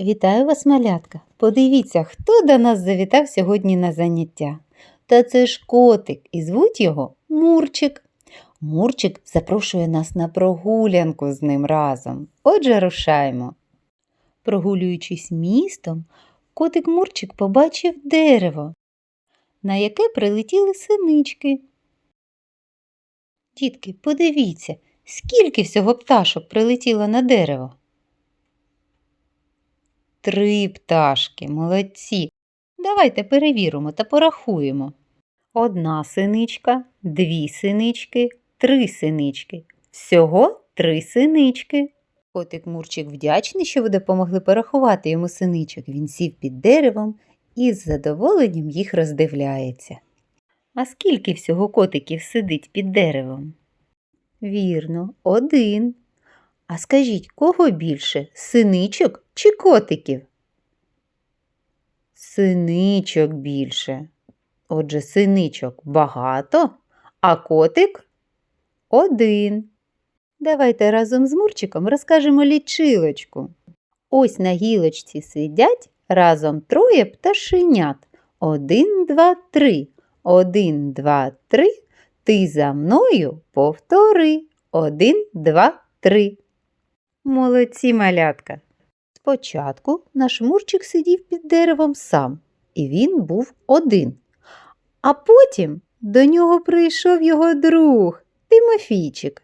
Вітаю вас, малятка! Подивіться, хто до нас завітав сьогодні на заняття. Та це ж котик, і звуть його Мурчик. Мурчик запрошує нас на прогулянку з ним разом. Отже, рушаємо. Прогулюючись містом, котик Мурчик побачив дерево, на яке прилетіли синички. Дітки, подивіться, скільки всього пташок прилетіло на дерево. Три пташки, молодці. Давайте перевіримо та порахуємо. Одна синичка, дві синички, три синички. Всього три синички. Котик Мурчик вдячний, що ви допомогли порахувати йому синичок. Він сів під деревом і з задоволенням їх роздивляється. А скільки всього котиків сидить під деревом? Вірно, один. А скажіть, кого більше синичок чи котиків? Синичок більше. Отже, синичок багато, а котик один. Давайте разом з Мурчиком розкажемо лічилочку. Ось на гілочці сидять разом троє пташенят. Один, два, три. Один, два, три. Ти за мною повтори. Один, два, три. Молодці малятка. Спочатку наш Мурчик сидів під деревом сам, і він був один. А потім до нього прийшов його друг Тимофійчик.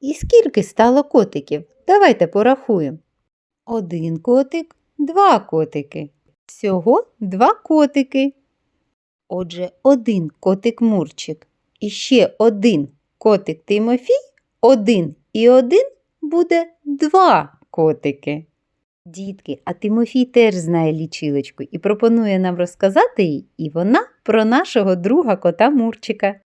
І скільки стало котиків? Давайте порахуємо. Один котик, два котики. Всього два котики. Отже, один котик Мурчик і ще один котик Тимофій, один і один буде два котики. Дітки, а Тимофій теж знає лічилочку і пропонує нам розказати їй, і вона про нашого друга кота Мурчика.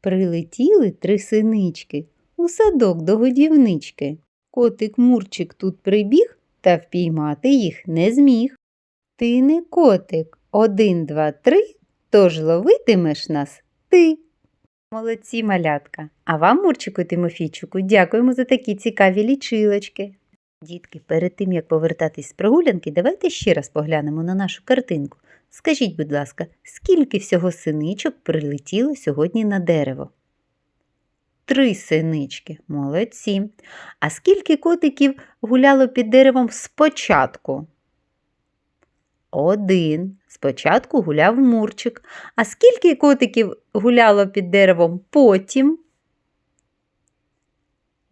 Прилетіли три синички у садок до годівнички. Котик Мурчик тут прибіг та впіймати їх не зміг. Ти не котик, один, два, три, тож ловитимеш нас ти. Молодці малятка. А вам, Мурчику і Тимофійчику, дякуємо за такі цікаві лічилочки. Дітки, перед тим як повертатись з прогулянки, давайте ще раз поглянемо на нашу картинку. Скажіть, будь ласка, скільки всього синичок прилетіло сьогодні на дерево? Три синички, молодці. А скільки котиків гуляло під деревом спочатку? Один. Спочатку гуляв Мурчик. А скільки котиків гуляло під деревом потім?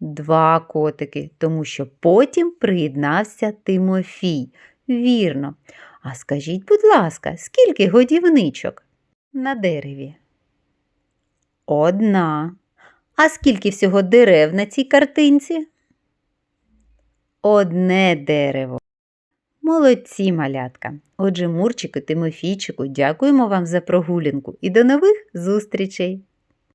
Два котики, тому що потім приєднався Тимофій. Вірно. А скажіть, будь ласка, скільки годівничок на дереві? Одна. А скільки всього дерев на цій картинці? Одне дерево. Молодці, малятка. Отже, Мурчику, Тимофійчику, дякуємо вам за прогулянку і до нових зустрічей!